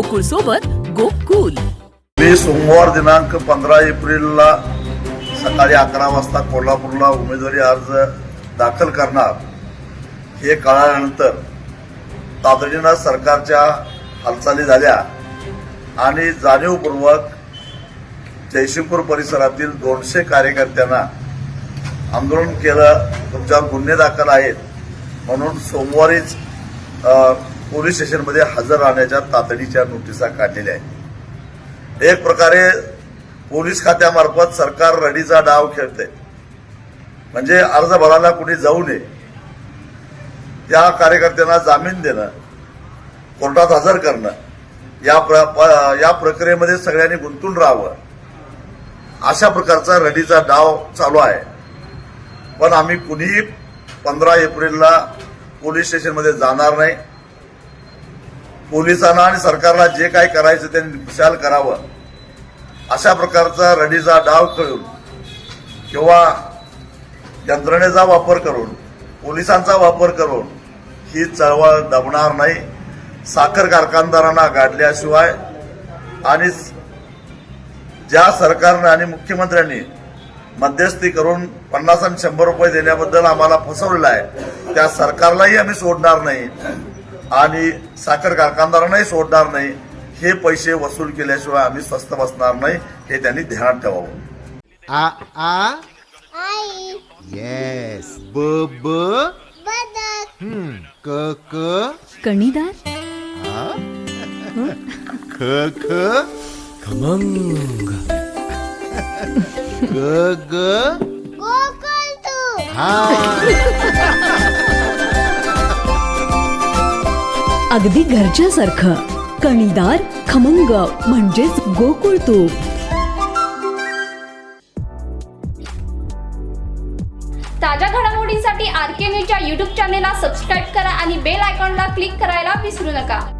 गोकुळ सोबत गोकुल. मी सोमवार दिनांक पंधरा एप्रिलला सकाळी अकरा वाजता कोल्हापूरला उमेदवारी अर्ज दाखल करणार. हे कळाल्यानंतर तातडीनं सरकारच्या हालचाली झाल्या आणि जाणीवपूर्वक जयसिंगपूर परिसरातील दोनशे कार्यकर्त्यांना आंदोलन केलं. तुमच्यावर गुन्हे दाखल आहेत. म्हणून सोमवारीच पोलीस स्टेशनमध्ये हजर राहण्याच्या तातडीच्या नोटिसा काढलेल्या आहेत. एक प्रकारे पोलीस खात्यामार्फत सरकार रडीचा डाव खेळते म्हणजे अर्ज भरायला कुणी जाऊ नये. त्या कार्यकर्त्यांना जामीन देणं कोर्टात हजर करणं या प्र, प- या प्रक्रियेमध्ये सगळ्यांनी गुंतून राहावं. अशा प्रकारचा रडीचा डाव चालू आहे. पण आम्ही कुणीही पंधरा एप्रिलला पोलीस स्टेशनमध्ये जाणार नाही. पोलिसांना आणि सरकारला जे काय करायचं त्यांनी विशाल करावं. अशा प्रकारचा रडीचा डाव करून किंवा यंत्रणेचा वापर करून पोलिसांचा वापर करून ही चळवळ दबणार नाही. साखर कारखानदारांना गाडल्याशिवाय आणि ज्या सरकारनं आणि मुख्यमंत्र्यांनी मध्यस्थी करून पन्नास आणि शंभर रुपये देण्याबद्दल आम्हाला फसवलेलं आहे त्या सरकारलाही आम्ही सोडणार नाही. आणि साखर कारखानदारांनाही सोडणार नाही. हे पैसे वसूल केल्याशिवाय आम्ही स्वस्त बसणार नाही हे त्यांनी ध्यानात ठेवावं. आ आ? आई. येस ब ब? बदक. हम्म, क क? कणीदार? ख ख? खमंग. ग ग? हा. अगदी घरच्यासारखं. कणीदार खमंग म्हणजेच गोकुळ तूप. ताज्या घडामोडींसाठी आर के न्यूजच्या यूट्यूब चॅनेलला सबस्क्राईब करा आणि बेल आयकॉनला क्लिक करायला विसरू नका.